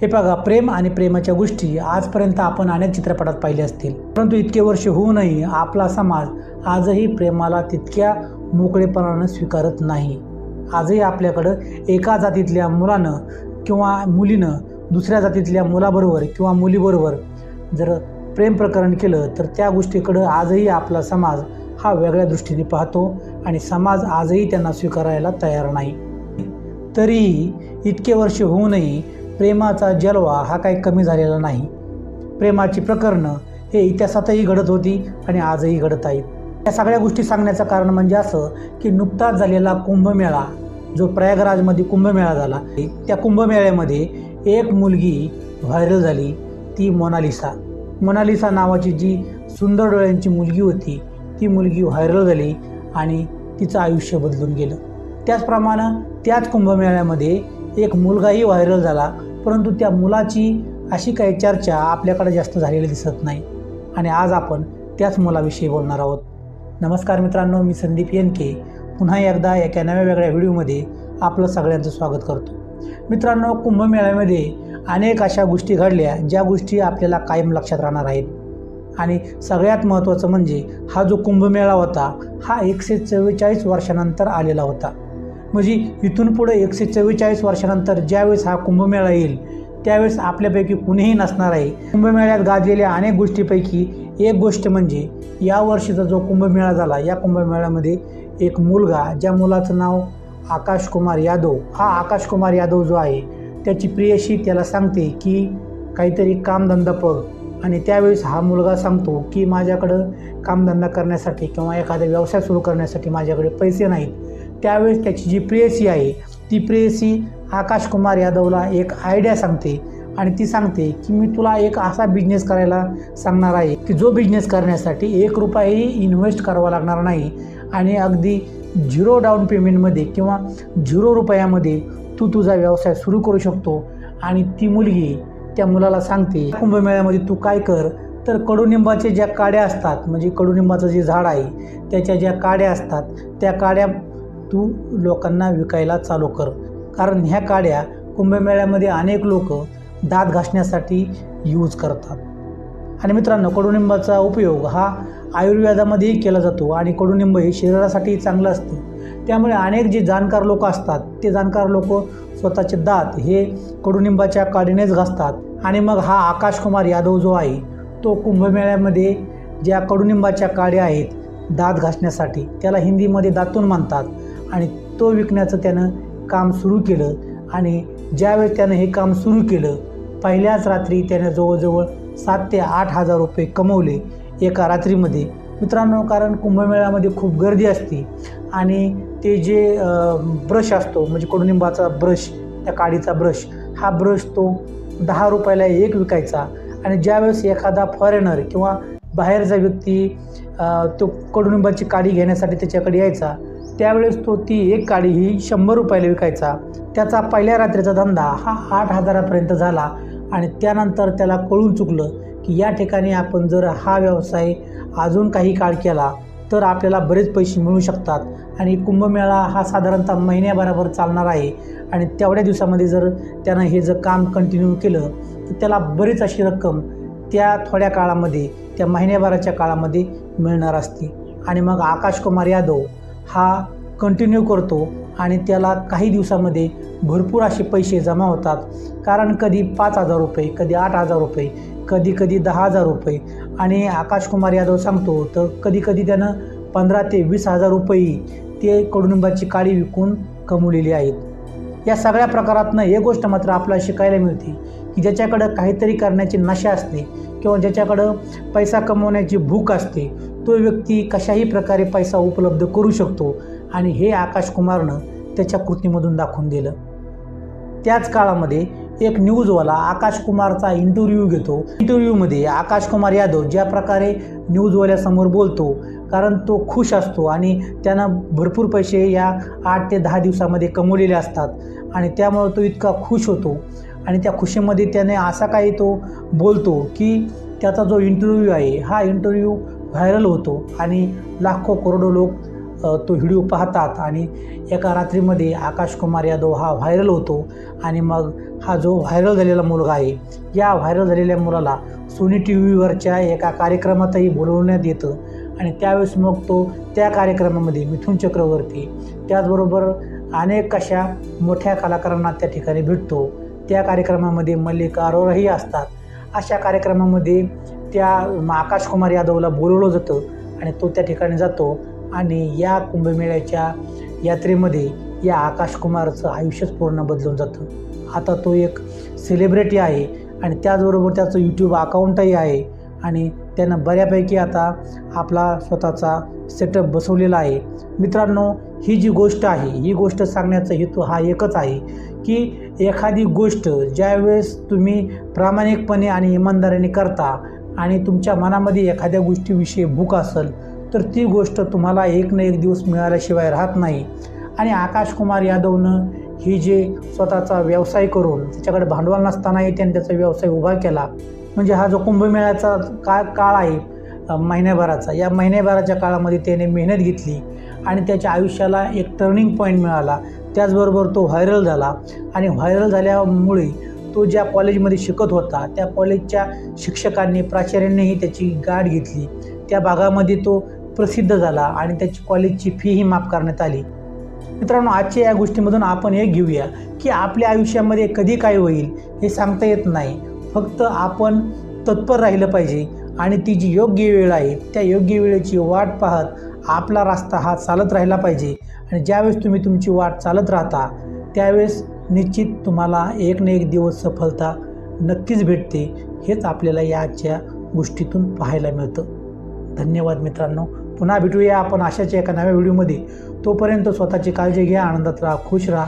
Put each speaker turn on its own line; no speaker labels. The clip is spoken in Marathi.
हे बघा प्रेम आणि प्रेमाच्या गोष्टी आजपर्यंत आपण अनेक चित्रपटात पाहिले असतील. परंतु इतके वर्ष होऊनही आपला समाज आजही प्रेमाला तितक्या मोकळेपणानं स्वीकारत नाही. आजही आपल्याकडं एका जातीतल्या मुलानं किंवा मुलीनं दुसऱ्या जातीतल्या मुलाबरोबर किंवा मुलीबरोबर जर प्रेम प्रकरण केलं तर त्या गोष्टीकडं आजही आपला समाज हा वेगळ्या दृष्टीने पाहतो आणि समाज आजही त्यांना स्वीकारायला तयार नाही. तरीही इतके वर्ष होऊनही प्रेमाचा जलवा हा काही कमी झालेला नाही. प्रेमाची प्रकरणं हे इतिहासातही घडत होती आणि आजही घडत आहेत. या सगळ्या गोष्टी सांगण्याचं कारण म्हणजे असं की नुकताच झालेला कुंभमेळा जो प्रयागराजमध्ये कुंभमेळा झाला त्या कुंभमेळ्यामध्ये एक मुलगी व्हायरल झाली ती मोनालिसा. मोनालिसा नावाची जी सुंदर डोळ्यांची मुलगी होती ती मुलगी व्हायरल झाली आणि तिचं आयुष्य बदलून गेलं. त्याचप्रमाणे त्याच कुंभमेळ्यामध्ये एक मुलगाही व्हायरल झाला परंतु त्या मुलाची अशी काही चर्चा आपल्याकडे जास्त झालेली दिसत नाही. आणि आज आपण त्याच मुलाविषयी बोलणार आहोत. नमस्कार मित्रांनो मी संदीप येनके पुन्हा एकदा एका नव्या वेगळ्या व्हिडिओमध्ये आपलं सगळ्यांचं स्वागत करतो. मित्रांनो कुंभमेळ्यामध्ये अनेक अशा गोष्टी घडल्या ज्या गोष्टी आपल्याला कायम लक्षात राहणार आहेत. आणि सगळ्यात महत्त्वाचं म्हणजे हा जो कुंभमेळा होता हा एकशे चव्वेचाळीस वर्षानंतर आलेला होता. म्हणजे इथून पुढे एकशे चव्वेचाळीस वर्षानंतर ज्यावेळेस हा कुंभमेळा येईल त्यावेळेस आपल्यापैकी कुणीही नसणार आहे. कुंभमेळ्यात गाजलेल्या अनेक गोष्टीपैकी एक गोष्ट म्हणजे या वर्षीचा जो कुंभमेळा झाला या कुंभमेळ्यामध्ये एक मुलगा ज्या मुलाचं नाव आकाश कुमार यादव हा आकाश कुमार यादव जो आहे त्याची प्रियशी त्याला सांगते की काहीतरी कामधंदा बघ आणि त्यावेळेस हा मुलगा सांगतो की माझ्याकडं कामधंदा करण्यासाठी किंवा एखादा व्यवसाय सुरू करण्यासाठी माझ्याकडे पैसे नाहीत. त्यावेळेस त्याची जी प्रेयसी आहे ती प्रेयसी आकाश कुमार यादवला एक आयडिया सांगते आणि ती सांगते की मी तुला एक असा बिझनेस करायला सांगणार आहे की जो बिझनेस करण्यासाठी एक रुपयाही इन्व्हेस्ट करावा लागणार नाही आणि अगदी झिरो डाऊन पेमेंटमध्ये किंवा झिरो रुपयामध्ये तू तुझा व्यवसाय सुरू करू शकतो. आणि ती मुलगी त्या मुलाला सांगते कुंभमेळ्यामध्ये तू काय कर? तर कडुनिंबाच्या ज्या काड्या असतात म्हणजे कडुनिंबाचं जे झाड आहे त्याच्या ज्या काड्या असतात त्या काड्या तू लोकांना विकायला चालू कर. कारण ह्या काड्या कुंभमेळ्यामध्ये अनेक लोक दात घासण्यासाठी यूज करतात. आणि मित्रांनो कडुनिंबाचा उपयोग हा आयुर्वेदामध्येही केला जातो आणि कडुनिंब हे शरीरासाठी चांगलं असतं. त्यामुळे अनेक जे जाणकार लोक असतात ते जाणकार लोक स्वतःचे दात हे कडुनिंबाच्या काडीनेच घासतात. आणि मग हा आकाशकुमार यादव जो आहे तो कुंभमेळ्यामध्ये ज्या कडुनिंबाच्या काड्या आहेत दात घासण्यासाठी त्याला हिंदीमध्ये दातून म्हणतात. आणि तो विकण्याचं त्यानं काम सुरू केलं. आणि ज्यावेळेस त्यानं हे काम सुरू केलं पहिल्याच रात्री त्यानं जवळजवळ सात ते आठ हजार रुपये कमवले एका रात्रीमध्ये. मित्रांनो कारण कुंभमेळ्यामध्ये खूप गर्दी असते आणि ते जे ब्रश असतो म्हणजे कडुनिंबाचा ब्रश त्या काडीचा ब्रश हा ब्रश तो दहा रुपयाला एक विकायचा. आणि ज्यावेळेस एखादा फॉरेनर किंवा बाहेरचा व्यक्ती तो कडुनिंबाची काडी घेण्यासाठी त्याच्याकडे यायचा त्यावेळेस तो ती एक काडी ही शंभर रुपयाला विकायचा. त्याचा पहिल्या रात्रीचा धंदा हा आठ हजारापर्यंत झाला आणि त्यानंतर त्याला कळून चुकलं की या ठिकाणी आपण जर हा व्यवसाय अजून काही काळ केला तर आपल्याला बरेच पैसे मिळू शकतात. आणि कुंभमेळा हा साधारणतः महिन्याभराभर चालणार आहे. आणि तेवढ्या दिवसामध्ये जर त्यानं हे जर काम कंटिन्यू केलं तर त्याला बरीच अशी रक्कम त्या थोड्या काळामध्ये त्या महिन्याभराच्या काळामध्ये मिळणार असते. आणि मग आकाश कुमार यादव हा कंटिन्यू करतो आणि त्याला काही दिवसामध्ये भरपूर असे पैसे जमा होतात. कारण कधी पाच हजार रुपये कधी आठ हजार रुपये कधी कधी दहा हजार रुपये. आणि आकाशकुमार यादव सांगतो तर कधी कधी त्यानं पंधरा ते वीस हजार रुपये ते कडुनिंबाची काळी विकून कमवलेली आहेत. या सगळ्या प्रकारातनं एक गोष्ट मात्र आपल्याला शिकायला मिळते की ज्याच्याकडं काहीतरी करण्याची नशा असते किंवा ज्याच्याकडं पैसा कमवण्याची भूक असते तो व्यक्ती कशाही प्रकारे पैसा उपलब्ध करू शकतो आणि हे आकाश कुमारनं त्याच्या कृतीमधून दाखवून दिलं. त्याच काळामध्ये एक न्यूजवाला आकाश कुमारचा इंटरव्ह्यू घेतो. इंटरव्ह्यूमध्ये आकाश कुमार यादव ज्या प्रकारे न्यूजवाल्यासमोर बोलतो कारण तो खुश असतो आणि त्यानं भरपूर पैसे या आठ ते दहा दिवसामध्ये कमवलेले असतात आणि त्यामुळं तो इतका खुश होतो. आणि त्या खुशीमध्ये त्याने असा काही तो बोलतो की त्याचा जो इंटरव्ह्यू आहे हा इंटरव्ह्यू व्हायरल होतो आणि लाखो करोडो लोक तो व्हिडिओ पाहतात आणि एका रात्रीमध्ये आकाश कुमार यादव हा व्हायरल होतो आणि मग हा जो व्हायरल झालेला मुलगा आहे या व्हायरल झालेल्या मुलाला सोनी टी व्हीवरच्या एका कार्यक्रमातही बोलवण्यात येतं आणि त्यावेळेस मग तो त्या कार्यक्रमामध्ये मिथुन चक्रवर्ती त्याचबरोबर अनेक अशा मोठ्या कलाकारांना त्या ठिकाणी भेटतो. त्या कार्यक्रमामध्ये मल्लिका अरोराही असतात. अशा कार्यक्रमामध्ये त्या आकाश कुमार यादवला बोलवलं जातं आणि तो त्या ठिकाणी जातो आणि या कुंभमेळ्याच्या यात्रेमध्ये या आकाश कुमारचं आयुष्यच पूर्ण बदलून जातं. आता तो एक सेलिब्रिटी आहे आणि त्याचबरोबर त्याचं यूट्यूब अकाउंटही आहे आणि त्यानं बऱ्यापैकी आता आपला स्वतःचा सेटअप बसवलेला आहे. मित्रांनो ही जी गोष्ट आहे ही गोष्ट सांगण्याचा हेतू हा एकच आहे की एखादी गोष्ट ज्यावेळेस तुम्ही प्रामाणिकपणे आणि इमानदारीने करता आणि तुमच्या मनामध्ये एखाद्या गोष्टीविषयी भूक असेल तर ती गोष्ट तुम्हाला एक ना एक दिवस मिळाल्याशिवाय राहत नाही. आणि आकाश कुमार यादवनं ही जे स्वतःचा व्यवसाय करून त्याच्याकडे भांडवल नसतानाही त्यांनी त्याचा व्यवसाय उभा केला. म्हणजे हा जो कुंभमेळ्याचा का काळ आहे महिन्याभराचा या महिन्याभराच्या काळामध्ये त्याने मेहनत घेतली आणि त्याच्या आयुष्याला एक टर्निंग पॉईंट मिळाला. त्याचबरोबर तो व्हायरल झाला. आणि व्हायरल झाल्यामुळे तो ज्या कॉलेजमध्ये शिकत होता त्या कॉलेजच्या शिक्षकांनी प्राचार्यांनीही त्याची गाठ घेतली. त्या भागामध्ये तो प्रसिद्ध झाला आणि त्याची कॉलेजची फीही माफ करण्यात आली. मित्रांनो आजच्या या गोष्टीमधून आपण हे घेऊया की आपल्या आयुष्यामध्ये कधी काय होईल हे सांगता येत नाही. फक्त आपण तत्पर राहिलं पाहिजे आणि ती जी योग्य वेळ आहे त्या योग्य वेळेची वाट पाहत आपला रस्ता हा चालत राहिला पाहिजे. आणि ज्यावेळेस तुम्ही तुमची वाट चालत राहता त्यावेळेस निश्चित तुम्हाला एक ना एक दिवस सफलता नक्कीच भेटते हेच आपल्याला या आजच्या गोष्टीतून पाहायला मिळतं. धन्यवाद मित्रांनो. पुन्हा भेटूया आपण अशाच एका नव्या व्हिडिओमध्ये. तोपर्यंत स्वतःची काळजी घ्या आनंदात राहा खुश राहा.